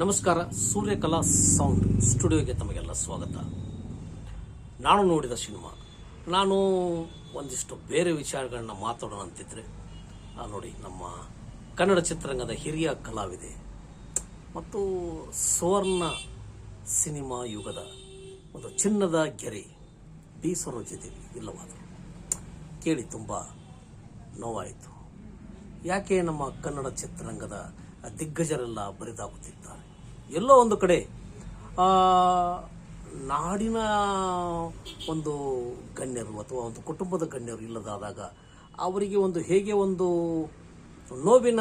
ನಮಸ್ಕಾರ, ಸೂರ್ಯಕಲಾ ಸೌಂಡ್ ಸ್ಟುಡಿಯೋಗೆ ತಮಗೆಲ್ಲ ಸ್ವಾಗತ. ನಾನು ನೋಡಿದ ಸಿನಿಮಾ, ನಾನು ಒಂದಿಷ್ಟು ಬೇರೆ ವಿಚಾರಗಳನ್ನ ಮಾತಾಡೋಣ ಅಂತಿದ್ರೆ ನೋಡಿ, ನಮ್ಮ ಕನ್ನಡ ಚಿತ್ರರಂಗದ ಹಿರಿಯ ಕಲಾವಿದೆ ಮತ್ತು ಸುವರ್ಣ ಸಿನಿಮಾ ಯುಗದ ಒಂದು ಚಿನ್ನದ ಗೆರೆ, ಬಿ. ಸರೋಜಿದೇವಿ, ಇಲ್ಲವಾದರು. ಕೇಳಿ ತುಂಬ ನೋವಾಯಿತು. ಯಾಕೆ ನಮ್ಮ ಕನ್ನಡ ಚಿತ್ರರಂಗದ ದಿಗ್ಗಜರೆಲ್ಲ ಬರಿದಾಗುತ್ತಿದ್ದಾರೆ. ಎಲ್ಲೋ ಒಂದು ಕಡೆ ನಾಡಿನ ಒಂದು ಗಣ್ಯರು ಅಥವಾ ಒಂದು ಕುಟುಂಬದ ಗಣ್ಯರು ಇಲ್ಲದಾದಾಗ ಅವರಿಗೆ ಒಂದು ಹೇಗೆ ಒಂದು ನೋವಿನ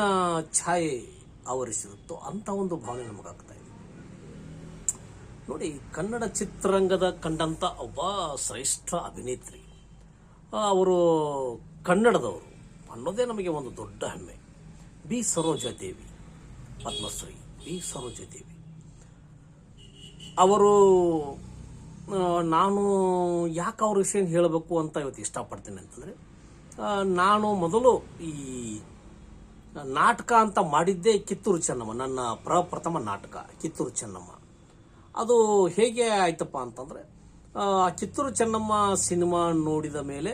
ಛಾಯೆ ಆವರಿಸಿರುತ್ತೋ ಅಂತ ಒಂದು ಭಾವನೆ ನಮಗಾಗ್ತಾ ಇದೆ. ನೋಡಿ, ಕನ್ನಡ ಚಿತ್ರರಂಗದ ಕಂಡಂತ ಒಬ್ಬ ಶ್ರೇಷ್ಠ ಅಭಿನೇತ್ರಿ. ಅವರು ಕನ್ನಡದವರು ಅನ್ನೋದೇ ನಮಗೆ ಒಂದು ದೊಡ್ಡ ಹೆಮ್ಮೆ. ಬಿ. ಸರೋಜಾ ದೇವಿ. ಪದ್ಮಶ್ರೀ ಬಿ ಸರೋಜದೇವಿ ಅವರು ನಾನು ಯಾಕೆ ಅವ್ರ ವಿಷಯ ಹೇಳಬೇಕು ಅಂತ ಇವತ್ತು ಇಷ್ಟಪಡ್ತೀನಿ ಅಂತಂದರೆ ನಾನು ಮೊದಲು ಈ ನಾಟಕ ಅಂತ ಮಾಡಿದ್ದೇ ಕಿತ್ತೂರು ಚೆನ್ನಮ್ಮ, ನನ್ನ ಪ್ರಪ್ರಥಮ ನಾಟಕ, ಕಿತ್ತೂರು ಚೆನ್ನಮ್ಮ. ಅದು ಹೇಗೆ ಆಯ್ತಪ್ಪ ಅಂತಂದರೆ ಕಿತ್ತೂರು ಚೆನ್ನಮ್ಮ ಸಿನಿಮಾ ನೋಡಿದ ಮೇಲೆ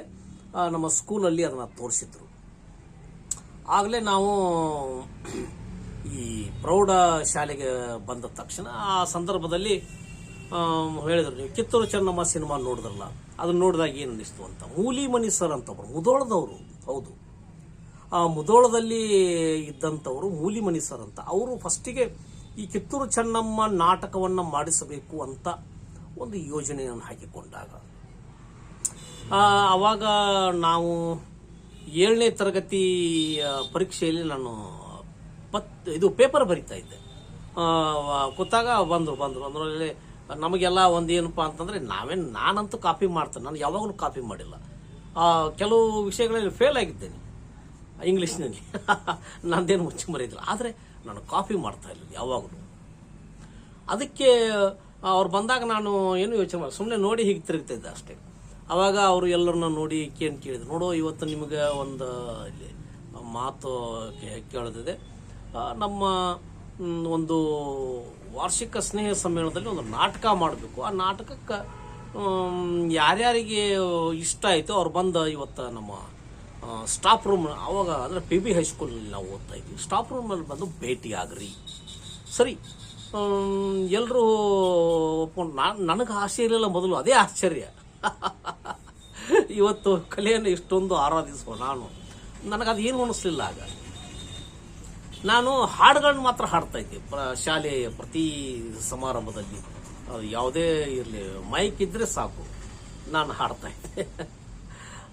ನಮ್ಮ ಸ್ಕೂಲಲ್ಲಿ ಅದನ್ನು ತೋರಿಸಿದ್ರು. ಆಗಲೇ ನಾವು ಈ ಪ್ರೌಢ ಶಾಲೆಗೆ ಬಂದ ತಕ್ಷಣ ಆ ಸಂದರ್ಭದಲ್ಲಿ ಹೇಳಿದ್ರು, ನೀವು ಕಿತ್ತೂರು ಚೆನ್ನಮ್ಮ ಸಿನಿಮಾ ನೋಡಿದ್ರಲ್ಲ, ಅದನ್ನ ನೋಡಿದಾಗ ಏನು ಅನ್ನಿಸ್ತು ಅಂತ. ಮೂಲಿ ಮನಿ ಸರ್ ಅಂತ ಒಬ್ರು, ಮುದೋಳದವರು. ಹೌದು. ಆ ಮುದೋಳದಲ್ಲಿ ಇದ್ದಂಥವರು ಮೂಲಿಮಣಿ ಸರ್ ಅಂತ. ಅವರು ಫಸ್ಟಿಗೆ ಈ ಕಿತ್ತೂರು ಚೆನ್ನಮ್ಮ ನಾಟಕವನ್ನು ಮಾಡಿಸಬೇಕು ಅಂತ ಒಂದು ಯೋಜನೆಯನ್ನು ಹಾಕಿಕೊಂಡಾಗ. ಅವಾಗ ನಾವು ಏಳನೇ ತರಗತಿ ಪರೀಕ್ಷೆಯಲ್ಲಿ ನಾನು ಇದು ಪೇಪರ್ ಬರಿತಾ ಇದ್ದೆ. ಕೂತಾಗ ಬಂದರು ಬಂದರು. ಅದರಲ್ಲಿ ನಮಗೆಲ್ಲ ಒಂದು ಏನಪ್ಪ ಅಂತಂದರೆ ನಾವೇನು ನಾನಂತೂ ಕಾಪಿ ಮಾಡ್ತೇನೆ. ನಾನು ಯಾವಾಗಲೂ ಕಾಪಿ ಮಾಡಿಲ್ಲ. ಕೆಲವು ವಿಷಯಗಳಲ್ಲಿ ಫೇಲ್ ಆಗಿದ್ದೇನೆ. ಇಂಗ್ಲೀಷ್ನಲ್ಲಿ. ನಂದೇನು ಮುಚ್ಚಿ ಮರೆಯಿಲ್ಲ ಆದರೆ ನಾನು ಕಾಪಿ ಮಾಡ್ತಾ ಇಲ್ಲ ಯಾವಾಗಲೂ. ಅದಕ್ಕೆ ಅವ್ರು ಬಂದಾಗ ನಾನು ಏನು ಯೋಚನೆ ಮಾಡಿ ಸುಮ್ಮನೆ ನೋಡಿ ಹೀಗೆ ತಿರುಗ್ತಿದ್ದೆ ಅಷ್ಟೇ. ಅವಾಗ ಅವರು ಎಲ್ಲರನ್ನ ನೋಡಿ ಕೇಳಿ ಕೇಳಿದ್ರು. ನೋಡು, ಇವತ್ತು ನಿಮಗೆ ಒಂದು, ಇಲ್ಲಿ, ಮಾತು ಕೇಳೋದಿದೆ. ನಮ್ಮ ಒಂದು ವಾರ್ಷಿಕ ಸ್ನೇಹ ಸಮ್ಮೇಳನದಲ್ಲಿ ಒಂದು ನಾಟಕ ಮಾಡಬೇಕು. ಆ ನಾಟಕಕ್ಕೆ ಯಾರ್ಯಾರಿಗೆ ಇಷ್ಟ ಆಯಿತು ಅವ್ರು ಬಂದು ಇವತ್ತು ನಮ್ಮ ಸ್ಟಾಫ್ ರೂಮ್ ಆವಾಗ ಅಂದರೆ ಪಿ ಬಿ ಹೈಸ್ಕೂಲಲ್ಲಿ ನಾವು ಓದ್ತಾ ಇದ್ವಿ. ಸ್ಟಾಫ್ ರೂಮಲ್ಲಿ ಬಂದು ಭೇಟಿ ಆಗ್ರಿ. ಸರಿ ಎಲ್ಲರೂ ಒಪ್ಕೊಂಡು ನಾನು ನನಗೆ ಆಸೆ ಇರಲಿಲ್ಲ ಮೊದಲು, ಅದೇ ಆಶ್ಚರ್ಯ. ಇವತ್ತು ಕಲೆಯನ್ನು ಇಷ್ಟೊಂದು ಆರಾಧಿಸುವ ನಾನು. ನನಗದು ಏನು ಅನಿಸ್ಲಿಲ್ಲ ಆಗ. ನಾನು ಹಾಡುಗಳನ್ನ ಮಾತ್ರ ಹಾಡ್ತಾ ಇದ್ದೆ. ಪ್ರ- ಶಾಲೆಯ ಪ್ರತಿ ಸಮಾರಂಭದಲ್ಲಿ ಯಾವುದೇ ಇರಲಿ, ಮೈಕ್ ಇದ್ರೆ ಸಾಕು. ನಾನು ಹಾಡ್ತಾ ಇದ್ದೆ.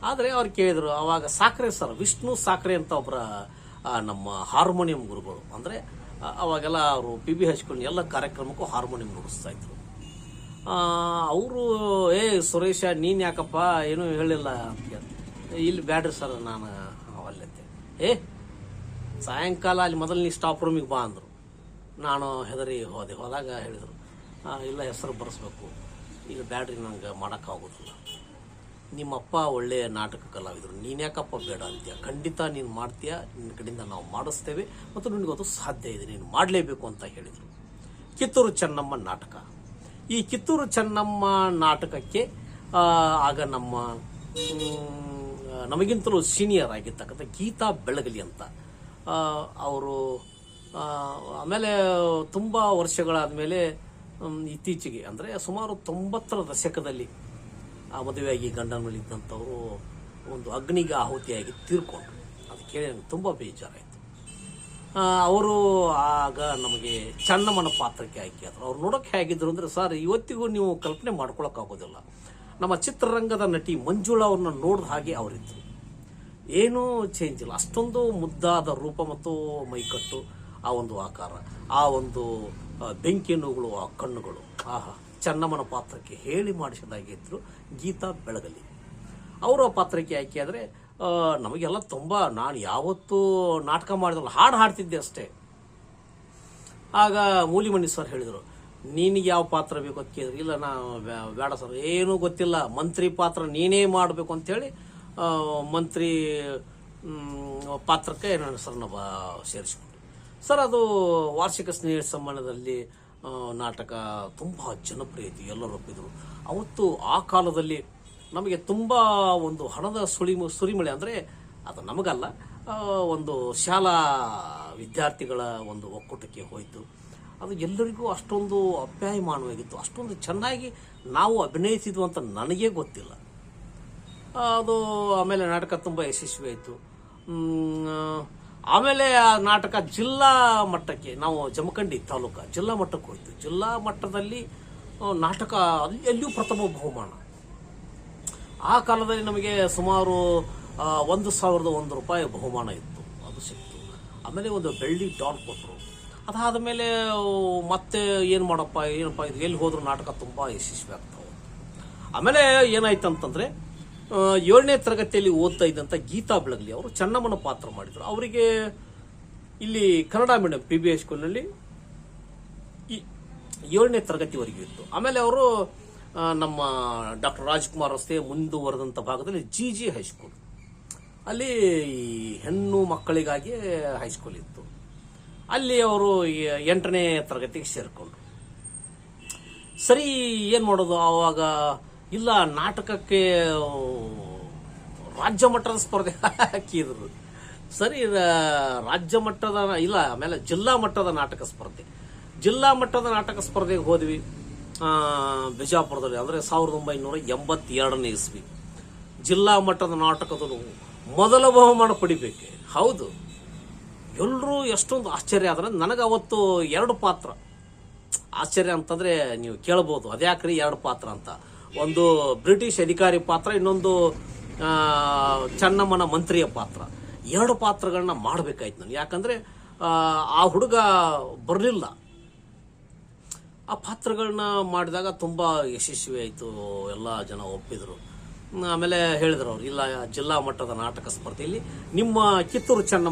ಆದರೆ ಅವ್ರು ಕೇಳಿದ್ರು, ಅವಾಗ ಸಾಕ್ರೆ ಸರ್, ವಿಷ್ಣು ಸಾಕ್ರೆ ಅಂತ ಒಬ್ಬರ ನಮ್ಮ ಹಾರ್ಮೋನಿಯಂ ಗುರುಗಳು. ಅಂದರೆ ಅವಾಗೆಲ್ಲ ಅವರು ಪಿ ಬಿ ಹಚ್ಕೊಂಡು ಎಲ್ಲ ಕಾರ್ಯಕ್ರಮಕ್ಕೂ ಹಾರ್ಮೋನಿಯಂ ನುಡಿಸ್ತಾ ಇದ್ರು. ಅವರು, ಏ, ಸುರೇಶ, ನೀನು ಯಾಕಪ್ಪ? ಏನೂ ಹೇಳಿಲ್ಲ. ಅಂತ. ಇಲ್ಲಿ ಬ್ಯಾಡ್ರಿ ಸರ್, ನಾನು ಅವಲ್ಲಂತೆ ಏ ಸಾಯಂಕಾಲ ಅಲ್ಲಿ ಮೊದಲು ನೀ ಸ್ಟಾಪ್ ರೂಮಿಗೆ ಬಾ ಅಂದರು. ನಾನು ಹೆದರಿ ಹೋದೆ. ಹೋದಾಗ ಹೇಳಿದರು ಇಲ್ಲ, ಹೆಸರು ಬರೆಸ್ಬೇಕು. ಈಗ ಬ್ಯಾಡ್ರಿ ನನಗೆ ಮಾಡೋಕ್ಕಾಗೋದಿಲ್ಲ ನಿಮ್ಮಪ್ಪ ಒಳ್ಳೆಯ ನಾಟಕ ಕಲಾವಿದರು. ನೀನು ಯಾಕಪ್ಪ ಬೇಡ? ಅಂತೀಯ. ಖಂಡಿತ ನೀನು ಮಾಡ್ತೀಯ. ನಿನ್ನ ಕಡೆಯಿಂದ ನಾವು ಮಾಡಿಸ್ತೇವೆ. ಮತ್ತು ನಿನಗದು ಸಾಧ್ಯ ಇದೆ. ನೀನು ಮಾಡಲೇಬೇಕು, ಅಂತ ಹೇಳಿದರು. ಕಿತ್ತೂರು ಚೆನ್ನಮ್ಮ ನಾಟಕ. ಈ ಕಿತ್ತೂರು ಚೆನ್ನಮ್ಮ ನಾಟಕಕ್ಕೆ ಆಗ ನಮ್ಮ ನಮಗಿಂತಲೂ ಸೀನಿಯರ್ ಆಗಿರ್ತಕ್ಕಂಥ ಗೀತಾ ಬೆಳಗಲಿ ಅಂತ ಅವರು ಆಮೇಲೆ ತುಂಬ ವರ್ಷಗಳಾದ ಮೇಲೆ ಇತ್ತೀಚೆಗೆ, ಅಂದರೆ ಸುಮಾರು ತೊಂಬತ್ತರ ದಶಕದಲ್ಲಿ ಆ ಮದುವೆಯಾಗಿ ಗಂಡನಲ್ಲಿದ್ದಂಥವರು ಒಂದು ಅಗ್ನಿಗೆ ಆಹುತಿಯಾಗಿ ತೀರ್ಕೊಂಡ್ರು. ಅದು ಕೇಳಿ ನನಗೆ ತುಂಬ ಬೇಜಾರಾಯಿತು. ಅವರು ಆಗ ನಮಗೆ ಚನ್ನಮ್ಮನ ಪಾತ್ರಕ್ಕೆ ಆಯ್ಕೆ ಆದರು. ಅವ್ರು ನೋಡೋಕೆ ಹೇಗಿದ್ರು ಅಂದರೆ, ಸರ್, ಇವತ್ತಿಗೂ ನೀವು ಕಲ್ಪನೆ ಮಾಡ್ಕೊಳಕ್ಕಾಗೋದಿಲ್ಲ. ನಮ್ಮ ಚಿತ್ರರಂಗದ ನಟಿ ಮಂಜುಳಾ ಅವ್ರನ್ನ ನೋಡಿದ ಹಾಗೆ ಅವರಿದ್ದರು ಏನೂ ಚೇಂಜ್ ಇಲ್ಲ. ಅಷ್ಟೊಂದು ಮುದ್ದಾದ ರೂಪ ಮತ್ತು ಮೈಕಟ್ಟು ಆ ಒಂದು ಆಕಾರ, ಆ ಒಂದು ಬೆಂಕಿ ನೋವುಗಳು, ಆ ಕಣ್ಣುಗಳು. ಆಹಾ, ಚನ್ನಮ್ಮನ ಪಾತ್ರಕ್ಕೆ ಹೇಳಿ ಮಾಡಿಸಿದಾಗಿದ್ದರು ಗೀತಾ ಬೆಳಗಲಿ. ಅವರ ಪಾತ್ರಕ್ಕೆ ಆಯ್ಕೆ ಆದರೆ ನಮಗೆಲ್ಲ ತುಂಬ, ನಾನು ಯಾವತ್ತೂ ನಾಟಕ ಮಾಡಿದ್ರು ಹಾಡು ಹಾಡ್ತಿದ್ದೆ ಅಷ್ಟೇ. ಆಗ ಮೂಲಿಮಣಿ ಸರ್ ಹೇಳಿದರು, ನಿನಗೆ ಯಾವ ಪಾತ್ರ ಬೇಕು ಕೇಳಿದ್ರು ಇಲ್ಲ, ನಾ ಬ್ಯಾ- ಬೇಡ ಸರ್, ಏನೂ ಗೊತ್ತಿಲ್ಲ. ಮಂತ್ರಿ ಪಾತ್ರ ನೀನೇ ಮಾಡಬೇಕು ಅಂತೇಳಿ ಮಂತ್ರಿ ಪಾತ್ರಕ್ಕೆ ನನ್ನ ಹೆಸರನ್ನ ಬ ಸೇರಿಸ್ಕೊಂಡೆ. ಸರ್, ಅದು ವಾರ್ಷಿಕ ಸ್ನೇಹ ಸಮ್ಮೇಳನದಲ್ಲಿ ನಾಟಕ ತುಂಬ ಜನಪ್ರಿಯತೆ ಎಲ್ಲರೂ ಒಪ್ಪಿದರು. ಅವತ್ತು ಆ ಕಾಲದಲ್ಲಿ ನಮಗೆ ತುಂಬ ಒಂದು ಹಣದ ಸುಳಿ, ಸುರಿಮಳೆ ಅಂದರೆ ಅದು ನಮಗಲ್ಲ ಒಂದು ಶಾಲಾ ವಿದ್ಯಾರ್ಥಿಗಳ ಒಂದು ಒಕ್ಕೂಟಕ್ಕೆ ಹೋಯಿತು. ಅದು ಎಲ್ಲರಿಗೂ ಅಷ್ಟೊಂದು ಅಪ್ಯಾಯಮಾನವಾಗಿತ್ತು, ಅಷ್ಟೊಂದು ಚೆನ್ನಾಗಿ ನಾವು ಅಭಿನಯಿಸಿದ್ವು ಅಂತ ನನಗೇ ಗೊತ್ತಿಲ್ಲ. ಅದು ಆಮೇಲೆ ನಾಟಕ ತುಂಬ ಯಶಸ್ವಿ ಆಯಿತು. ಆಮೇಲೆ ಆ ನಾಟಕ ಜಿಲ್ಲಾ ಮಟ್ಟಕ್ಕೆ, ನಾವು ಜಮಖಂಡಿ ತಾಲೂಕು ಜಿಲ್ಲಾ ಮಟ್ಟಕ್ಕೆ ಹೋಯ್ತು. ಜಿಲ್ಲಾ ಮಟ್ಟದಲ್ಲಿ ನಾಟಕ ಅಲ್ಲಿ ಎಲ್ಲಿಯೂ ಪ್ರಥಮ ಬಹುಮಾನ. ಆ ಕಾಲದಲ್ಲಿ ನಮಗೆ ಸುಮಾರು ಒಂದು ಸಾವಿರದ ಒಂದು ರೂಪಾಯಿ ಬಹುಮಾನ ಇತ್ತು. ಅದು ಸಿಕ್ತು. ಆಮೇಲೆ ಒಂದು ಬೆಳ್ಳಿ ಡಾಲ್ ಕೊಟ್ಟರು. ಅದಾದ ಮೇಲೆ ಮತ್ತೆ ಏನು ಮಾಡಪ್ಪ, ಏನಪ್ಪ, ಇದು ಎಲ್ಲಿ ಹೋದ್ರು ನಾಟಕ ತುಂಬ ಯಶಸ್ವಿ ಆಗ್ತಾವೆ ಆಮೇಲೆ ಏನಾಯ್ತು ಅಂತಂದ್ರೆ ಏಳನೇ ತರಗತಿಯಲ್ಲಿ ಓದ್ತಾ ಇದ್ದಂಥ ಗೀತಾ ಬೆಳಗ್ಲಿ ಅವರು ಚೆನ್ನಮ್ಮನ ಪಾತ್ರ ಮಾಡಿದರು. ಅವರಿಗೆ ಇಲ್ಲಿ Kannada medium P B I ಸ್ಕೂಲ್ನಲ್ಲಿ ಈ ಏಳನೇ ತರಗತಿವರೆಗೂ ಇತ್ತು. ಆಮೇಲೆ ಅವರು ನಮ್ಮ ಡಾಕ್ಟರ್ ರಾಜ್ಕುಮಾರ್ ರಸ್ತೆ ಮುಂದುವರೆದಂಥ ಭಾಗದಲ್ಲಿ ಜಿ ಜಿ ಹೈಸ್ಕೂಲ್ ಅಲ್ಲಿ ಈ ಹೆಣ್ಣು ಮಕ್ಕಳಿಗಾಗಿ ಹೈಸ್ಕೂಲ್ ಇತ್ತು. ಅಲ್ಲಿ ಅವರು ಎಂಟನೇ ತರಗತಿಗೆ ಸೇರಿಕೊಂಡ್ರು. ಸರಿ, ಏನು ಮಾಡೋದು? ಆವಾಗ ಇಲ್ಲ, ನಾಟಕಕ್ಕೆ ರಾಜ್ಯ ಮಟ್ಟದ ಸ್ಪರ್ಧೆ ಹಾಕಿದ್ರು. ಸರಿ ರಾಜ್ಯ ಮಟ್ಟದ, ಇಲ್ಲ, ಆಮೇಲೆ ಜಿಲ್ಲಾ ಮಟ್ಟದ ನಾಟಕ ಸ್ಪರ್ಧೆ. ಜಿಲ್ಲಾ ಮಟ್ಟದ ನಾಟಕ ಸ್ಪರ್ಧೆಗೆ ಹೋದ್ವಿ. ಬಿಜಾಪುರದಲ್ಲಿ, ಅಂದರೆ ಸಾವಿರದ ಒಂಬೈನೂರ ಎಂಬತ್ತೆರಡನೇ ಇಸ್ವಿ. ಜಿಲ್ಲಾ ಮಟ್ಟದ ನಾಟಕದಲ್ಲೂ ಮೊದಲ ಬಹುಮಾನ ಪಡಿಬೇಕೆ? ಹೌದು. ಎಲ್ಲರೂ ಎಷ್ಟೊಂದು ಆಶ್ಚರ್ಯ ಆದ್ರೆ ನನಗೆ ಅವತ್ತು ಎರಡು ಪಾತ್ರ. ಆಶ್ಚರ್ಯ ಅಂತಂದ್ರೆ ನೀವು ಕೇಳಬಹುದು ಅದ್ಯಾಕ್ರಿ ಎರಡು ಪಾತ್ರ ಅಂತ. ಒಂದು ಬ್ರಿಟಿಷ್ ಅಧಿಕಾರಿ ಪಾತ್ರ ಇನ್ನೊಂದು ಚನ್ನಮ್ಮನ ಮಂತ್ರಿಯ ಪಾತ್ರ. ಎರಡು ಪಾತ್ರಗಳನ್ನ ಮಾಡಬೇಕಾಯ್ತು ನಾನು ಯಾಕಂದರೆ ಆ, ಹುಡುಗ ಬರಲಿಲ್ಲ. ಆ ಪಾತ್ರಗಳನ್ನ ಮಾಡಿದಾಗ ತುಂಬ ಯಶಸ್ವಿ ಆಯಿತು ಎಲ್ಲ ಜನ ಒಪ್ಪಿದ್ರು. ಆಮೇಲೆ ಹೇಳಿದ್ರು ಅವ್ರು ಇಲ್ಲ ಜಿಲ್ಲಾ ಮಟ್ಟದ ನಾಟಕ ಸ್ಪರ್ಧೆಯಲ್ಲಿ ನಿಮ್ಮ ಕಿತ್ತೂರು ಚೆನ್ನಮ್ಮ